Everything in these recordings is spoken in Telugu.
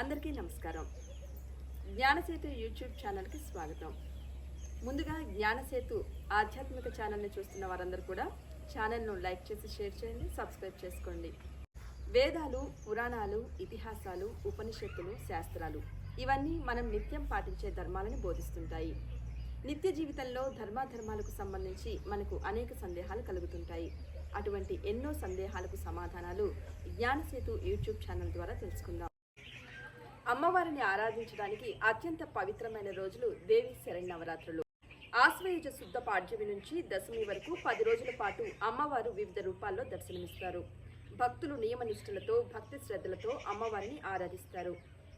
అందరికీ నమస్కారం. జ్ఞానసేతు యూట్యూబ్ ఛానల్కి స్వాగతం. ముందుగా జ్ఞానసేతు ఆధ్యాత్మిక ఛానల్ని చూస్తున్న వారందరూ కూడా ఛానల్ను లైక్ చేసి షేర్ చేయండి సబ్స్క్రైబ్ చేసుకోండి. వేదాలు పురాణాలు ఇతిహాసాలు ఉపనిషత్తులు శాస్త్రాలు ఇవన్నీ మనం నిత్యం పాటించే ధర్మాలను బోధిస్తుంటాయి. నిత్య జీవితంలో ధర్మాధర్మాలకు సంబంధించి మనకు అనేక సందేహాలు కలుగుతుంటాయి. అటువంటి ఎన్నో సందేహాలకు సమాధానాలు జ్ఞానసేతు యూట్యూబ్ ఛానల్ ద్వారా తెలుసుకుందాం. అమ్మవారిని ఆరాధించడానికి అత్యంత పవిత్రమైన రోజులు దేవి శరణ్ ఆశ్వయుజ శుద్ధ పాడ్యమి నుంచి దశమి వరకు పది రోజుల పాటు అమ్మవారు వివిధ రూపాల్లో దర్శనమిస్తారు. భక్తులు నియమనిష్ఠులతో భక్తి శ్రద్ధలతో అమ్మవారిని ఆరాధిస్తారు.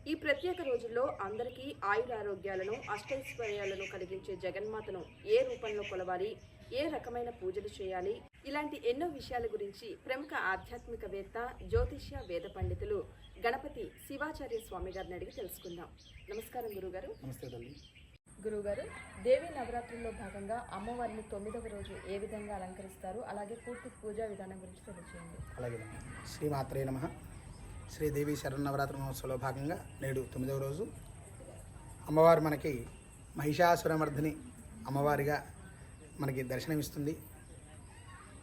ఈ ప్రత్యేక రోజుల్లో అందరికీ ఆయురారోగ్యాలను అష్టైశ్వర్యాలను కలిగించే జగన్మాతను ఏ రూపంలో కొలవాలి ఏ రకమైన పూజలు చేయాలి ఇలాంటి ఎన్నో విషయాల గురించి ప్రముఖ ఆధ్యాత్మికవేత్త జ్యోతిష్య వేద పండితులు గణపతి శివాచార్య స్వామి గారిని అడిగి తెలుసుకుందాం. నమస్కారం గురుగారు. నమస్తే తల్లి. గురుగారు దేవి నవరాత్రుల్లో భాగంగా అమ్మవారిని తొమ్మిదవ రోజు ఏ విధంగా అలంకరిస్తారు? అలాగే పూర్తి పూజా విధానం గురించి తెలియజేయండి అలాగే శ్రీమాత్రే నమ. శ్రీదేవి శరన్నవరాత్రి మహోత్సవంలో భాగంగా నేడు తొమ్మిదవ రోజు. అమ్మవారు మనకి మహిషాసురమర్ధిని అమ్మవారిగా మనకి దర్శనమిస్తుంది.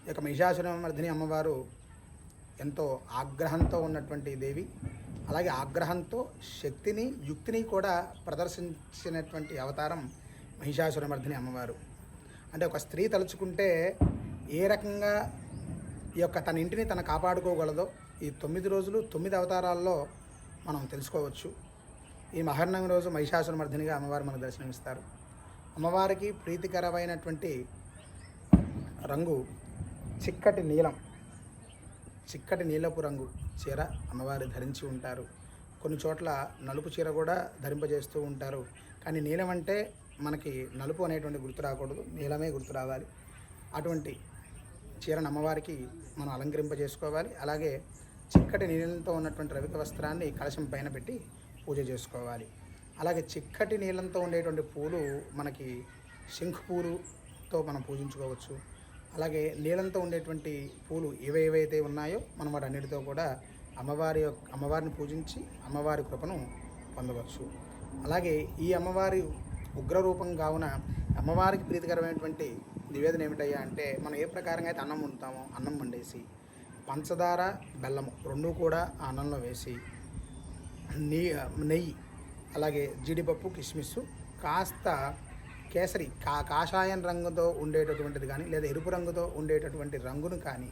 యొక్క మహిషాసురమర్ధిని అమ్మవారు ఎంతో ఆగ్రహంతో ఉన్నటువంటి దేవి. అలాగే ఆగ్రహంతో శక్తిని యుక్తిని కూడా ప్రదర్శించినటువంటి అవతారం మహిషాసురమర్ధిని అమ్మవారు. అంటే ఒక స్త్రీ తలుచుకుంటే ఏ రకంగా ఈ యొక్క తన ఇంటిని తన కాపాడుకోగలదో ఈ తొమ్మిది రోజులు తొమ్మిది అవతారాల్లో మనం తెలుసుకోవచ్చు. ఈ మహర్నమి రోజు మహిషాసురమర్ధినిగా అమ్మవారు మనకు దర్శనమిస్తారు. అమ్మవారికి ప్రీతికరమైనటువంటి రంగు చిక్కటి నీలం చిక్కటి నీలపు రంగు చీర అమ్మవారు ధరించి ఉంటారు. కొన్ని చోట్ల నలుపు చీర కూడా ధరింపజేస్తూ ఉంటారు. కానీ నీలం అంటే మనకి నలుపు అనేటువంటి గుర్తు రాకూడదు. నీలమే గుర్తు రావాలి. అటువంటి చీరను అమ్మవారికి మనం అలంకరింపజేసుకోవాలి. అలాగే చిక్కటి నీళ్ళతో ఉన్నటువంటి రవిక వస్త్రాన్ని కలశం పైన పెట్టి పూజ చేసుకోవాలి. అలాగే చిక్కటి నీళ్ళంతో ఉండేటువంటి పూలు మనకి శంఖు పూలుతో మనం పూజించుకోవచ్చు. అలాగే నీళ్ళంతో ఉండేటువంటి పూలు ఏవేవైతే ఉన్నాయో మనం వాటన్నిటితో కూడా అమ్మవారి యొక్క అమ్మవారిని పూజించి అమ్మవారి కృపను పొందవచ్చు. అలాగే ఈ అమ్మవారి ఉగ్రరూపం కావున అమ్మవారికి ప్రీతికరమైనటువంటి నివేదన ఏమిటయ్యా అంటే మనం ఏ ప్రకారంగా అయితే అన్నం వండుతామో అన్నం వండేసి పంచదార బెల్లము రెండు కూడా ఆ అన్నంలో వేసి నెయ్యి అలాగే జీడిపప్పు కిస్మిస్ కాస్త కేసరి కా కాషాయం రంగుతో ఉండేటటువంటిది కానీ లేదా ఎరుపు రంగుతో ఉండేటటువంటి రంగును కానీ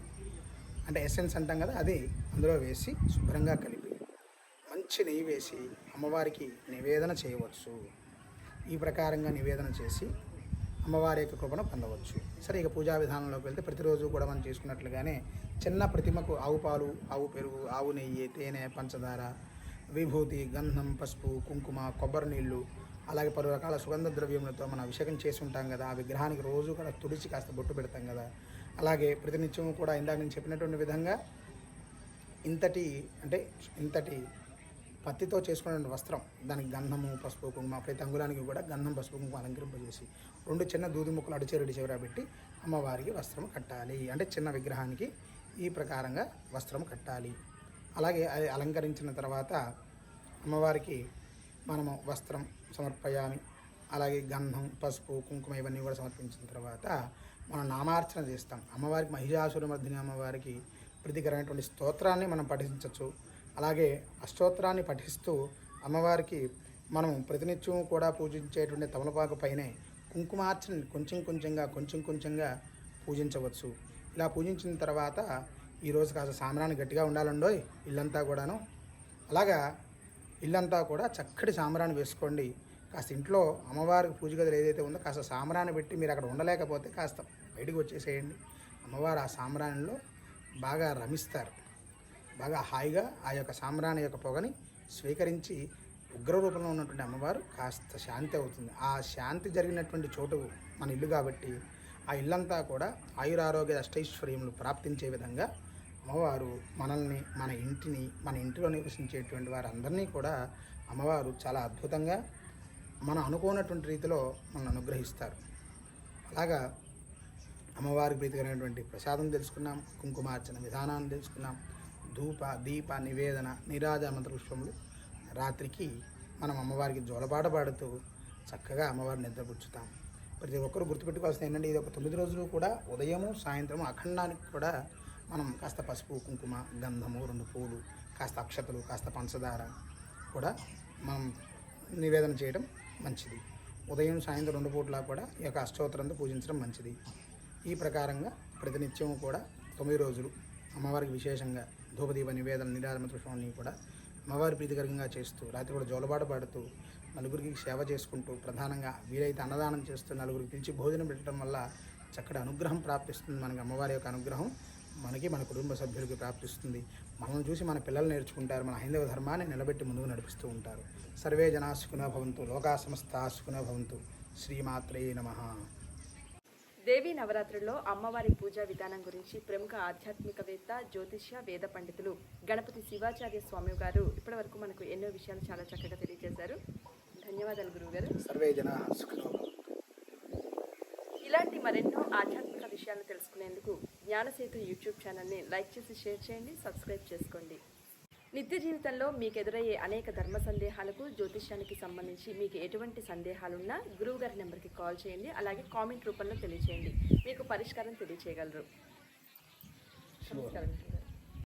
అంటే ఎసెన్స్ అంటాం కదా అది అందులో వేసి శుభ్రంగా కలిపి మంచి నెయ్యి వేసి అమ్మవారికి నివేదన చేయవచ్చు. ఈ ప్రకారంగా నివేదన చేసి అమ్మవారి యొక్క కృపను పొందవచ్చు. సరే ఇక పూజా విధానంలోకి వెళ్తే ప్రతిరోజు కూడా మనం చేసుకున్నట్లుగానే చిన్న ప్రతిమకు ఆవు పాలు ఆవు పెరుగు ఆవు నెయ్యి తేనె పంచదార విభూతి గంధం పసుపు కుంకుమ కొబ్బరి నీళ్ళు అలాగే పలు రకాల సుగంధ ద్రవ్యములతో మనం అభిషేకం చేసి ఉంటాం కదా. ఆ విగ్రహానికి రోజు కూడా తుడిచి కాస్త బొట్టు పెడతాం కదా. అలాగే ప్రతినిత్యం కూడా ఇందాక నేను చెప్పినటువంటి విధంగా ఇంతటి అంటే ఇంతటి పత్తితో చేసుకున్న వస్త్రం దానికి గంధము పసుపు కుంకుమ ప్రతి అంగుళానికి కూడా గంధం పసుపు కుంకుమ అలంకరింపజేసి రెండు చిన్న దూది ముక్కలు అడిచేరు చివర పెట్టి అమ్మవారికి వస్త్రం కట్టాలి. అంటే చిన్న విగ్రహానికి ఈ ప్రకారంగా వస్త్రం కట్టాలి. అలాగే అది అలంకరించిన తర్వాత అమ్మవారికి మనము వస్త్రం సమర్పయామి. అలాగే గంధం పసుపు కుంకుమ ఇవన్నీ కూడా సమర్పించిన తర్వాత మనం నామార్చన చేస్తాం. అమ్మవారికి మహిషాసురమర్దిని అమ్మవారికి ప్రీతికరమైనటువంటి స్తోత్రాన్ని మనం పఠించవచ్చు. అలాగే అష్టోత్తరాన్ని పఠిస్తూ అమ్మవారికి మనం ప్రతినిత్యం కూడా పూజించేటువంటి తమలపాకు పైనే కుంకుమార్చన కొంచెం కొంచెంగా కొంచెం కొంచెంగా పూజించవచ్చు. ఇలా పూజించిన తర్వాత ఈరోజు కాస్త సామ్రాన్ని గట్టిగా ఉండాలండోయ్ ఇల్లంతా కూడాను. అలాగా ఇల్లంతా కూడా చక్కటి సాంబ్రాన్ని వేసుకోండి. కాస్త ఇంట్లో అమ్మవారికి పూజ గదులు ఏదైతే ఉందో కాస్త సామరాన్ని పెట్టి మీరు అక్కడ ఉండలేకపోతే కాస్త బయటకు వచ్చేసేయండి. అమ్మవారు ఆ సాంబ్రాణిలో బాగా రమిస్తారు. బాగా హాయిగా ఆ యొక్క సామ్రాణి యొక్క పొగని స్వీకరించి ఉగ్ర రూపంలో ఉన్నటువంటి అమ్మవారు కాస్త శాంతి అవుతుంది. ఆ శాంతి జరిగినటువంటి చోటు మన ఇల్లు కాబట్టి ఆ ఇల్లంతా కూడా ఆయురారోగ్య అష్టైశ్వర్యములు ప్రాప్తించే విధంగా అమ్మవారు మనల్ని మన ఇంటిని మన ఇంటిలో నివసించేటువంటి వారందరినీ కూడా అమ్మవారు చాలా అద్భుతంగా మనం అనుకోనటువంటి రీతిలో మనల్ని అనుగ్రహిస్తారు. అలాగా అమ్మవారి ప్రీతికరమైనటువంటి ప్రసాదం తెలుసుకున్నాం కుంకుమార్చన విధానాన్ని తెలుసుకున్నాం ధూప దీప నివేదన నిరాజ మంత్ర పుష్పములు రాత్రికి మనం అమ్మవారికి జోలపాట పాడుతూ చక్కగా అమ్మవారిని నిద్రపుచ్చుతాం. ప్రతి ఒక్కరు గుర్తుపెట్టుకోవాల్సింది ఏంటంటే ఇది ఒక తొమ్మిది రోజులు కూడా ఉదయము సాయంత్రం అఖండానికి కూడా మనం కాస్త పసుపు కుంకుమ గంధము రెండు పూలు కాస్త అక్షతలు కాస్త పంచదార కూడా మనం నివేదన చేయడం మంచిది. ఉదయం సాయంత్రం రెండు పూటలా కూడా ఈ యొక్క అష్టోత్తరంతో పూజించడం మంచిది. ఈ ప్రకారంగా ప్రతినిత్యం కూడా తొమ్మిది రోజులు అమ్మవారికి విశేషంగా ధూపదీప నివేదన నిరాధన పుష్పాన్ని కూడా అమ్మవారి ప్రీతికరంగా చేస్తూ రాత్రి కూడా జోలబాట పాడుతూ నలుగురికి సేవ చేసుకుంటూ ప్రధానంగా వీలైతే అన్నదానం చేస్తూ నలుగురికి పిలిచి భోజనం పెట్టడం వల్ల చక్కటి అనుగ్రహం ప్రాప్తిస్తుంది మనకి అమ్మవారి యొక్క అనుగ్రహం. మనకి మన కుటుంబ సభ్యులకి ప్రాప్తిస్తుంది. మనం చూసి మన పిల్లలు నేర్చుకుంటారు. మన హైందవ ధర్మాన్ని నిలబెట్టి ముందుకు నడిపిస్తూ ఉంటారు. సర్వే జనా సుఖినో భవంతు. లోకా సమస్త సుఖినో భవంతు. శ్రీమాత్రే నమః. దేవీ నవరాత్రుల్లో అమ్మవారి పూజా విధానం గురించి ప్రముఖ ఆధ్యాత్మికవేత్త జ్యోతిష్య వేద పండితులు గణపతి శివాచార్య స్వామి గారు ఇప్పటివరకు మనకు ఎన్నో విషయాలు చాలా చక్కగా తెలియజేశారు. ధన్యవాదాలు గురువుగారు. సర్వే జనా సుఖినో భవంతు. ఇలాంటి మరెన్నో ఆధ్యాత్మిక విషయాలను తెలుసుకునేందుకు జ్ఞానసేతు యూట్యూబ్ ఛానల్ని లైక్ చేసి షేర్ చేయండి సబ్స్క్రైబ్ చేసుకోండి. నిత్య జీవితంలో మీకు ఎదురయ్యే అనేక ధర్మ సందేహాలకు జ్యోతిష్యానికి సంబంధించి మీకు ఎటువంటి సందేహాలున్నా గురువు గారి నెంబర్కి కాల్ చేయండి అలాగే కామెంట్ రూపంలో తెలియచేయండి. మీకు పరిష్కారం తెలియచేయగలరు. నమస్కారం